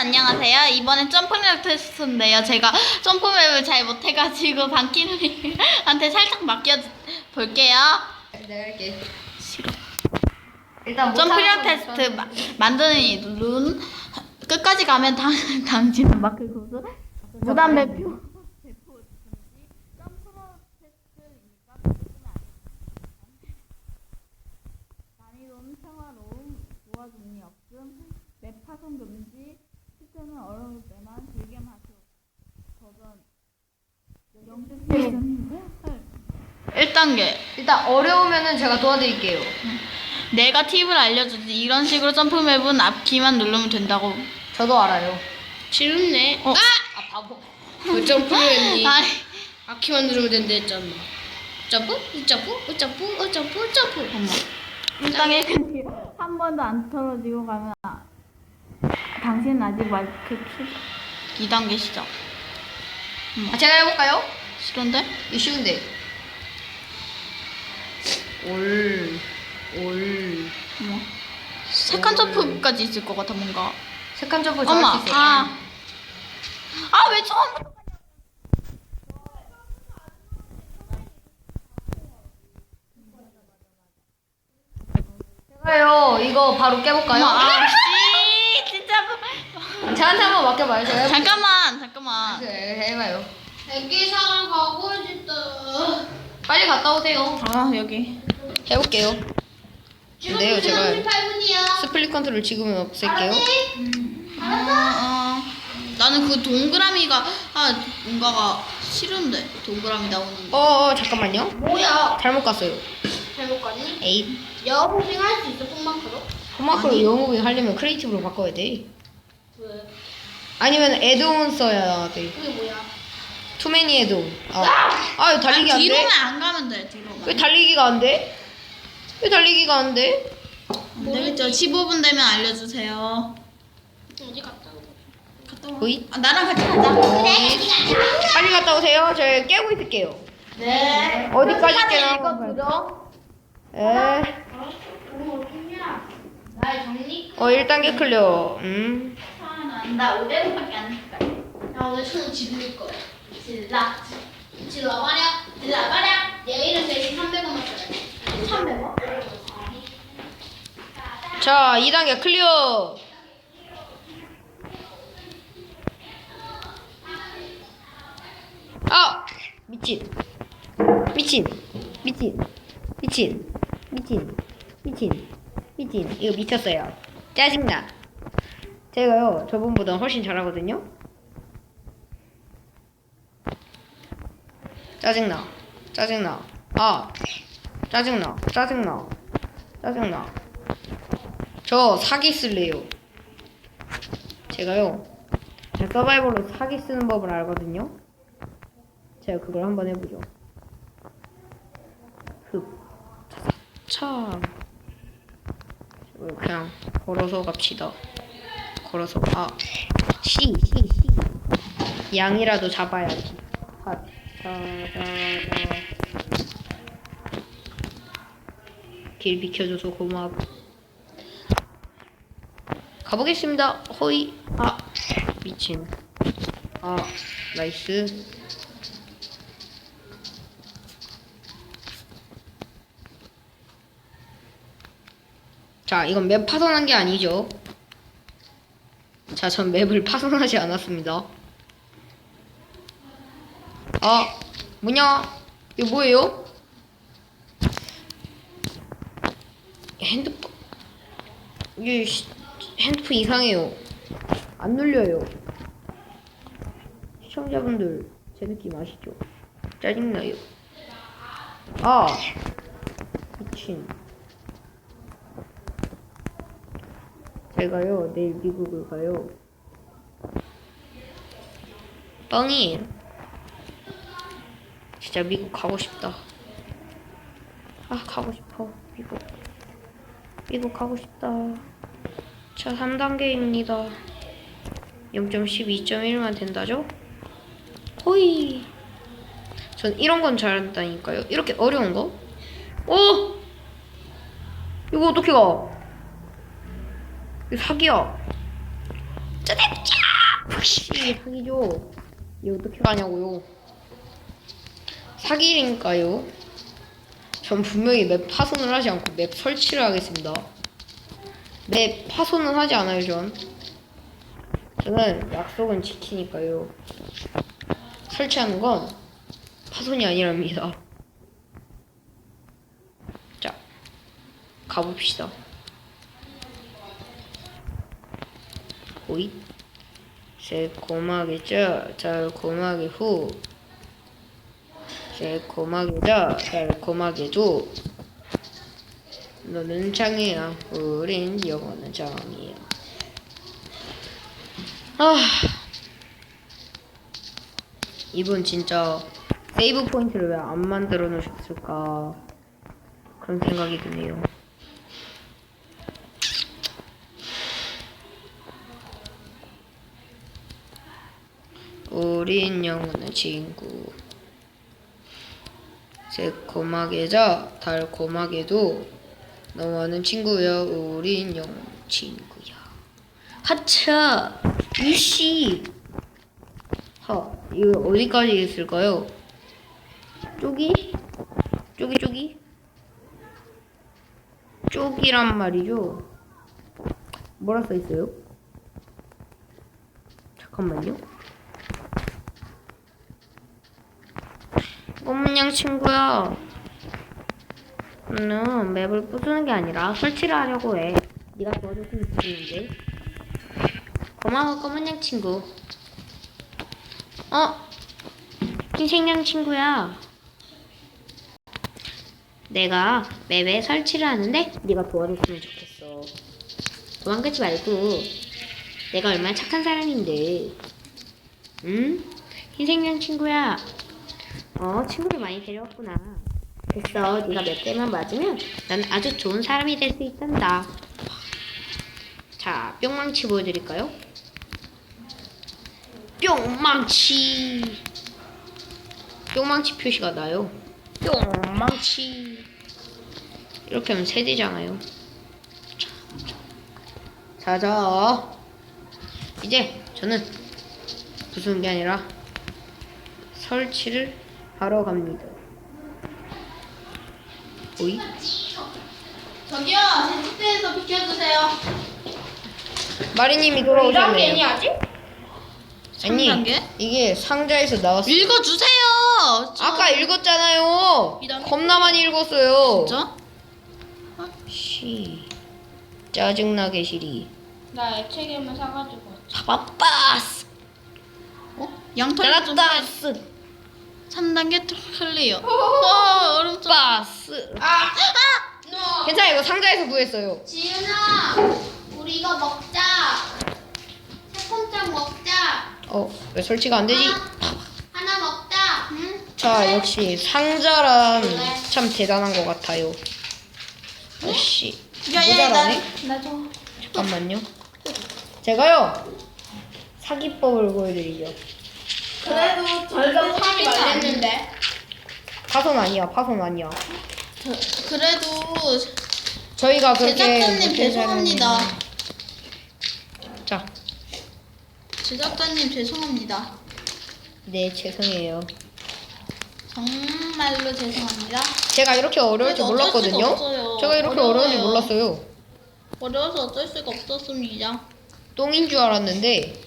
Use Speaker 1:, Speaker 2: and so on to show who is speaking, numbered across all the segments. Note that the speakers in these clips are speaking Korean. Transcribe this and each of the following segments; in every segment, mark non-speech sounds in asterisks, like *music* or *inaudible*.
Speaker 1: 안녕하세요. 이번엔 점프맵 테스트인데요. 제가 점프맵을 잘 못해가지고 방키누리한테 *laughs* 살짝 맡겨 볼게요.
Speaker 2: 내가 할게.
Speaker 1: 싫어.
Speaker 2: 일단 못하는
Speaker 1: 테스트
Speaker 2: 건
Speaker 1: 마, 만드는 이 룬 끝까지 가면 당, 당신은 마크 고수 무단 배표 배포 금지 점프로 테스트이니까 보시면 안 돼요. 난이도는 평화로움 도와줌이 없음 맵 파손 금지 시스템은 어려울 때만 즐겨 하세요 버전 1단계
Speaker 2: 일단 어려우면은 제가 도와드릴게요.
Speaker 1: 내가 팁을 알려주지 이런 식으로 점프맵은 앞키만 누르면 된다고
Speaker 2: 저도 알아요.
Speaker 3: 싫네.
Speaker 1: 어.
Speaker 2: 아 바보.
Speaker 3: 그 점프를 했니?
Speaker 1: 아이
Speaker 3: 아키만 누르면 된다 했잖아. 점프, 점프, 점프, 점프, 점프.
Speaker 1: 1단계 근데 한 번도 안 떨어지고 가면 아, 당신은 아직 마이크 키 2단계 시작
Speaker 2: 아 제가 해볼까요?
Speaker 1: 싫은데?
Speaker 2: 이거 쉬운데. 올, 올.
Speaker 1: 어머 세컨 점프까지 있을 것 같아 뭔가
Speaker 2: 세컨 점프
Speaker 1: 엄마
Speaker 2: 잘할 수 있어요.
Speaker 1: 아. 아 왜 처음
Speaker 2: 제가요 이거 바로 깨볼까요?
Speaker 1: 엄마 아 씨 진짜 뭐-
Speaker 2: 저한테 한번 맡겨봐요. 제가 해볼게요.
Speaker 1: 잠깐만 잠깐만
Speaker 2: 네, 해봐요.
Speaker 3: 애기상 가고 싶다.
Speaker 2: 빨리 갔다 오세요.
Speaker 1: 아 여기
Speaker 2: 해볼게요. 근데요 제가
Speaker 3: 38분이야.
Speaker 2: 스플릿 컨트롤 지금은 없앨게요.
Speaker 1: 어, 어. 나는 그 동그라미가 아 뭔가가 싫은데 동그라미 나오는 거
Speaker 2: 어, 어 잠깐만요.
Speaker 3: 뭐야?
Speaker 2: 잘못 갔어요.
Speaker 3: 잘못 갔니?
Speaker 2: 에잇.
Speaker 3: 여호빙 할 수 있어, 폰마크로?
Speaker 2: 홈마크로 영어빙 하려면 크리에이티브로 바꿔야 돼.
Speaker 3: 왜?
Speaker 2: 아니면 애드온 써야 돼.
Speaker 3: 그게 뭐야?
Speaker 2: 투매니 애드온. 아, 아 이거 달리기
Speaker 1: 아,
Speaker 2: 안 돼?
Speaker 1: 뒤로만 안 가면 돼 뒤로만
Speaker 2: 왜 달리기가 안 돼? 왜 달리기가 안 돼?
Speaker 1: 안 되겠죠 15분 되면 알려주세요
Speaker 3: 어디 갔다 오고.
Speaker 1: 갔다 와
Speaker 2: 어이?
Speaker 1: 아, 나랑 같이 가자
Speaker 2: 빨리 갔다 오세요. 저 깨고 있을게요.
Speaker 1: 네
Speaker 2: 어디까지 깨나?
Speaker 1: 이거 보죠
Speaker 2: 에.
Speaker 3: 나의 정리?
Speaker 2: 어 1단계 클리어. 음.
Speaker 1: 나 500원밖에 안 했다
Speaker 3: 나 오늘 손 지를 거야. 질라. 질러버려. 질러버려. 내일은 대신 300원만 써야 돼. 300원?
Speaker 2: 자 2단계 클리어. 아 미친. 미친. 미친. 미친. 미친. 미친. 미친. 이거 미쳤어요. 짜증나. 제가요 저분보다 훨씬 잘하거든요. 짜증나. 짜증나. 아. 짜증나. 짜증나. 짜증나. 저 사기 쓸래요. 제가요. 제 서바이벌로 사기 쓰는 법을 알거든요. 제가 그걸 한번 해보죠. 흡. 차. 그냥 걸어서 갑시다. 걸어서 아. 시, 시, 시. 양이라도 잡아야지. 하, 자, 자, 자. 길 비켜줘서 고마워. 가보겠습니다. 호이. 아, 미친. 아, 나이스. 자, 이건 맵 파손한 게 아니죠. 자, 전 맵을 *laughs* 파손하지 않았습니다. 아, 뭐냐? 이거 뭐예요? 핸드폰. 이게 시- 핸드폰 이상해요. 안 눌려요. 시청자분들 제 느낌 아시죠? 짜증나요. 아 미친. 제가요 내일 미국을 가요. 뻥이에요. 진짜 미국 가고 싶다. 아 가고 싶어 미국. 미국 가고 싶다. 자, 3단계입니다. 0.12.1만 된다죠? 호이. 전 이런 건 잘한다니까요. 이렇게 어려운 거? 어? 이거 어떻게 가? 이거 사기야. 짜냈자 혹시 사기죠 이거 어떻게 가냐고요 사기니까요 전 분명히 맵 파손을 하지 않고 맵 설치를 하겠습니다 맵 파손은 하지 않아요 전 저는 약속은 지키니까요. 설치하는 건 파손이 아니랍니다. 자 가봅시다. 호잇. 새콤하게 짜 달콤하게 후. 새콤하게 짜 달콤하게 줘 너는 장이야. 우린 영원한 장이야. 아. 이분 진짜 세이브 포인트를 왜 안 만들어 놓으셨을까? 그런 생각이 드네요. 우린 영원한 친구. 새콤하게 자 달콤하게도 너와는 친구야 우린 영원한 친구야 하차 유씨 하 이거 어디까지 있을까요? 쪼기? 쪼기 쪼기? 쪼기란 말이죠 뭐라 써 있어요? 잠깐만요 꼬문양 친구야. 너는 맵을 부수는 게 아니라 설치를 하려고 해. 네가 도와줬으면 좋겠는데. 고마워 꼬문양 친구. 어? 흰색양 친구야. 내가 맵에 설치를 하는데 네가 도와줬으면 좋겠어. 도망가지 말고. 내가 얼마나 착한 사람인데. 응? 흰색양 친구야. 어, 친구를 많이 데려왔구나. 됐어. 네가 몇 대만 맞으면 난 아주 좋은 사람이 될 수 있단다. 자, 뿅망치 보여드릴까요? 뿅망치. 뿅망치 표시가 나요. 뿅망치. 이렇게 하면 세 대잖아요. 자, 자. 이제 저는 부수는 게 아니라 설치를 하러 갑니다. 오이?
Speaker 3: 저기요, 제 특대에서 비켜주세요.
Speaker 2: 마리님이 돌아오셨네요.
Speaker 3: 아직?
Speaker 2: 아니,
Speaker 1: 3단계?
Speaker 2: 이게 상자에서 나왔어요.
Speaker 1: 읽어주세요. 저-
Speaker 2: 아까 읽었잖아요.
Speaker 1: 2단계?
Speaker 2: 겁나 많이 읽었어요.
Speaker 1: 진짜?
Speaker 2: 씨. 짜증나게 시리.
Speaker 3: 나 액체괴물 사가지고.
Speaker 2: 바빠스.
Speaker 1: 어? 양털 좀.
Speaker 2: 짜라따스.
Speaker 1: 3단계 클리어. 와, 어렵죠.
Speaker 2: 바스.
Speaker 3: 아! 너!
Speaker 2: 괜찮아, 이거 상자에서 구했어요.
Speaker 3: 지은아! 우리 이거 먹자. 새콤장 먹자.
Speaker 2: 어, 왜 설치가 안 되지?
Speaker 3: 하나, 하나 먹자. 응?
Speaker 2: 자, 역시 상자란 참 대단한 것 같아요.
Speaker 1: 야, 야,
Speaker 2: 모자라네?
Speaker 1: 나, 나 좀.
Speaker 2: 잠깐만요. 제가요 사기법을 보여드리죠.
Speaker 3: 그래도 절반 탐이 말렸는데.
Speaker 2: 파손 아니야, 파손 아니야.
Speaker 1: 저, 그래도
Speaker 2: 저희가 그렇게
Speaker 1: 제작자님
Speaker 2: 못해서
Speaker 1: 죄송합니다.
Speaker 2: 자,
Speaker 1: 제작자님 죄송합니다.
Speaker 2: 네 죄송해요.
Speaker 1: 정말로 죄송합니다.
Speaker 2: 제가 이렇게 어려울 줄
Speaker 1: 그래도 어쩔
Speaker 2: 몰랐거든요.
Speaker 1: 없어요.
Speaker 2: 제가 이렇게 어려울 줄
Speaker 1: 어려워요.
Speaker 2: 몰랐어요.
Speaker 1: 어려워서 어쩔 수가 없었습니다.
Speaker 2: 똥인 줄 알았는데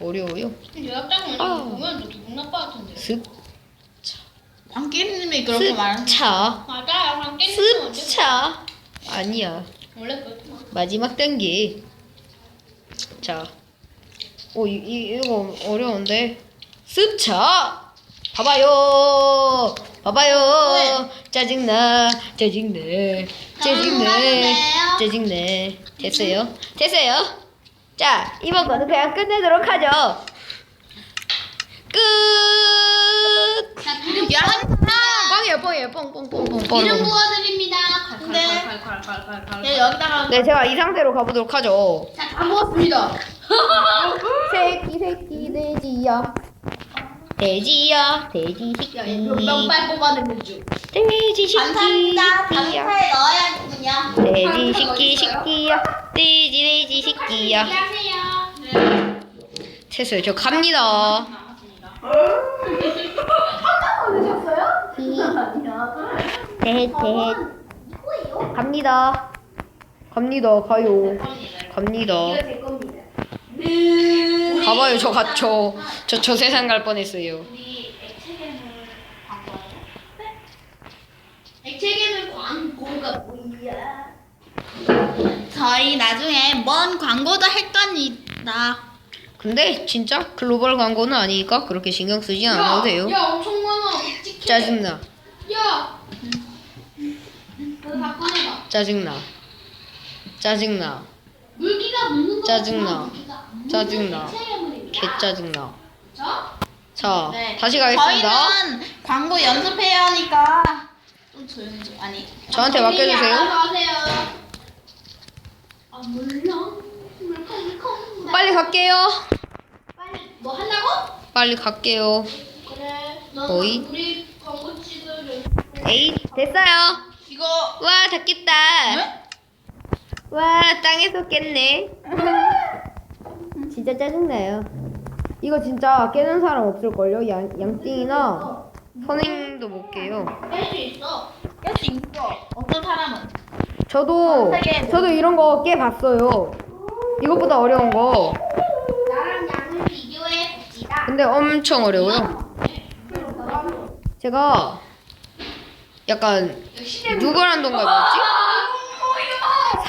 Speaker 2: 어려워요.
Speaker 3: 요약장
Speaker 2: 아.
Speaker 3: 보면 너 기분 나빠 같은데.
Speaker 2: 습,
Speaker 1: 안기님이 그렇게 말한
Speaker 2: 습차,
Speaker 3: 맞아, 언제?
Speaker 2: 습차. 아니야.
Speaker 3: 원래 그렇구나.
Speaker 2: 마지막 단계. 자. 오, 이, 이, 이거 어려운데. 습차! 봐봐요! 봐봐요! 짜증나, 짜증내, 짜증내,
Speaker 3: 정말로요?
Speaker 2: 짜증내. 됐어요? 됐어요? 자, 이번 거는 그냥 끝내도록 하죠. 끝!
Speaker 3: 자,
Speaker 1: 야,
Speaker 2: 뻥이에요, 뻥이에요, 뻥, 뻥, 뻥, 뻥, 뻥.
Speaker 3: 이름 부어드립니다.
Speaker 1: 근데. 네, 여기다가
Speaker 2: 네, 제가 이 상태로 가보도록 하죠.
Speaker 3: 자, 다 먹었습니다. *laughs*
Speaker 2: 새끼 새끼 돼지야 돼지야 돼지 새끼
Speaker 3: 몇발 뽑아내는 중.
Speaker 2: 돼지
Speaker 3: 감사합니다.
Speaker 2: 새끼야. 돼지 새끼 새끼야 돼지 돼지 새끼야
Speaker 3: 안녕하세요.
Speaker 2: 됐어요. 저 갑니다. 넷, 넷. 갑니다. 갑니다. 가요. 갑니다.
Speaker 3: 제 겁니다.
Speaker 2: 가봐요. 저 가, 저, 저, 저 세상 갈 뻔했어요.
Speaker 3: 우리 액체괴물 광고하자. 액체괴물 광고가 뭐야?
Speaker 1: 저희 나중에 뭔 광고도 할 겁니다.
Speaker 2: 근데 진짜 글로벌 광고는 아니니까 그렇게 신경 쓰지 않아도 돼요.
Speaker 3: 야 엄청 많아. 묵직해.
Speaker 2: 짜증나.
Speaker 3: 야. 너다 꺼내봐.
Speaker 2: 짜증나. 짜증나.
Speaker 3: 물기가 묻는 거.
Speaker 2: 짜증나. 짜증나. 개 짜증나.
Speaker 3: 저?
Speaker 2: 자,
Speaker 1: 네.
Speaker 2: 다시 가겠습니다.
Speaker 1: 저희는 광고 연습해야 하니까 좀 조용히 좀 아니.
Speaker 2: 저한테 맡겨주세요.
Speaker 3: 알아서 하세요. 아 물렁 물컹 물컹.
Speaker 2: 빨리 갈게요.
Speaker 3: 빨리 뭐 한다고?
Speaker 2: 빨리 갈게요.
Speaker 3: 그래.
Speaker 2: 어이?
Speaker 3: 우리 광고 찍을
Speaker 2: 에이, 됐어요.
Speaker 1: 이거
Speaker 2: 와, 다 깼다.
Speaker 1: 네?
Speaker 2: 와, 땅에서 깼네. *laughs* 진짜 짜증나요. 이거 진짜 깨는 사람 없을걸요? 양, 양띵이나 선생님도 못 깨요.
Speaker 3: 깰 수 있어.
Speaker 1: 깰 수 있어. 어떤 사람은
Speaker 2: 저도, 저도 이런 거 깨봤어요. 이것보다 어려운 거.
Speaker 3: 나랑 양을 비교해 봅시다.
Speaker 2: 근데 엄청 어려워요. 제가 약간 누구랑 동갑이었지?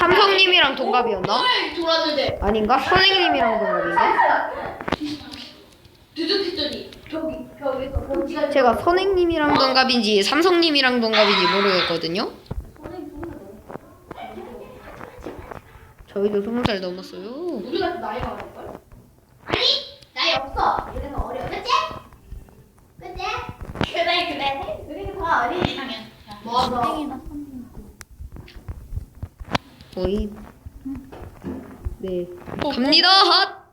Speaker 2: 삼성님이랑 동갑이었나?
Speaker 3: 돌았는데
Speaker 2: 아닌가? 선생님이랑 동갑인가?
Speaker 3: 두둑했더니 먼지가
Speaker 2: 제가 선생님이랑 동갑인지 삼성님이랑 동갑인지 모르겠거든요. 저희도 스무 살 넘었어요.
Speaker 3: 우리가 나이가 많을걸? 아니 나이 없어. 이래서 어려. 그치? 그치? 그래 그래. 우리가 더 어리지.
Speaker 1: 이상해.
Speaker 3: 맞아.
Speaker 2: 거의 네 갑니다 핫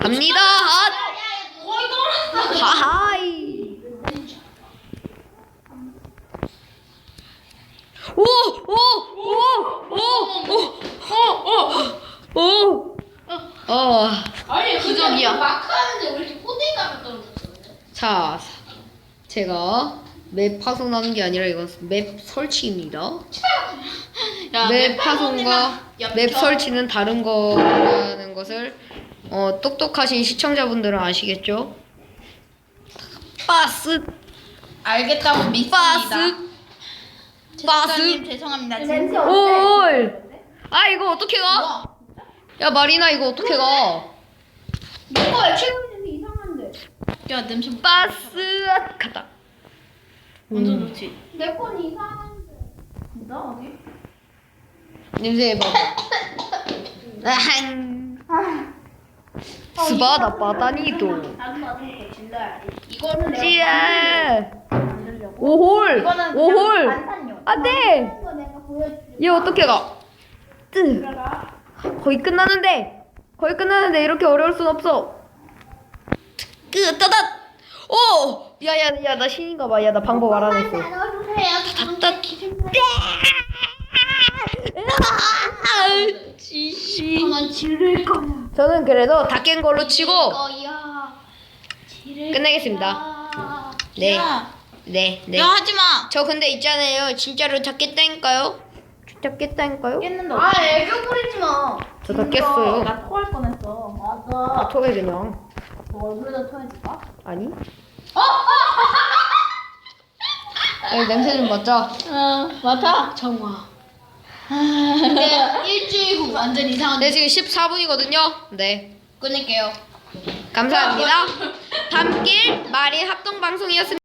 Speaker 2: 갑니다 핫
Speaker 3: 야야 거의 떨어졌어.
Speaker 2: 하하이 오오오오오오오 어
Speaker 3: 아니
Speaker 1: 기적이야.
Speaker 3: 그냥 마크 하는데 왜 이렇게 꼬대기가 떨어졌어?
Speaker 2: 자, 제가 맵 파손하는 게 아니라 이건 맵 설치입니다.
Speaker 1: 야,
Speaker 2: 맵 파손과
Speaker 1: 야,
Speaker 2: 맵
Speaker 1: 켜.
Speaker 2: 설치는 다른 거라는 것을 어, 똑똑하신 시청자분들은 아시겠죠? 빠스,
Speaker 1: 알겠다고 믿습니다.
Speaker 2: 빠스,
Speaker 1: 죄송합니다.
Speaker 3: 냄새
Speaker 2: 올. 아 이거 어떻게 가?
Speaker 1: 뭐?
Speaker 2: 야 마리나 이거 어떻게 가?
Speaker 3: 이거 액체괴물 이상한데.
Speaker 1: 야 냄새
Speaker 2: 빠스 갔다.
Speaker 1: 완전
Speaker 2: 음.
Speaker 1: 좋지.
Speaker 3: 내 건 이상한데.
Speaker 1: 나 어디?
Speaker 2: 냄새 봐. 아한. 스바다 바다니도.
Speaker 3: 만들려고.
Speaker 2: 오홀. 오홀. 안돼. 얘 어떻게 가? 뜨. 거의 끝나는데. 거의 끝나는데 이렇게 어려울 순 없어. 끄 따다. 오. 야야 야 나 신인가 봐. 야 나 방법 알아냈어.
Speaker 3: 나눠
Speaker 2: 따. 지시.
Speaker 3: 난 지를 거야.
Speaker 2: 저는 그래도 다 깬 걸로 치고
Speaker 3: 거야. 지를
Speaker 2: 끝내겠습니다.
Speaker 3: 거야.
Speaker 2: 네.
Speaker 1: 야,
Speaker 2: 네, 네.
Speaker 1: 야 하지 마.
Speaker 2: 저 근데 있잖아요. 진짜로 다 깼다니까요. 진짜 깼다니까요?
Speaker 1: 깼는데
Speaker 3: 아 애교 부리지 마.
Speaker 2: 저 다 깼어요.
Speaker 1: 나 토할 뻔했어.
Speaker 3: 맞아.
Speaker 2: 토해 그냥.
Speaker 3: 너 얼굴에다 토해줄까?
Speaker 2: 아니? 야, 냄새 좀 맡자.
Speaker 1: 어, 맡아.
Speaker 3: 정화.
Speaker 1: 근데 일주일 후 완전 이상한.
Speaker 2: 네, 지금 14분이거든요. 네.
Speaker 1: 끊을게요.
Speaker 2: 감사합니다. *laughs* 밤길 마린 합동 방송이었습니다.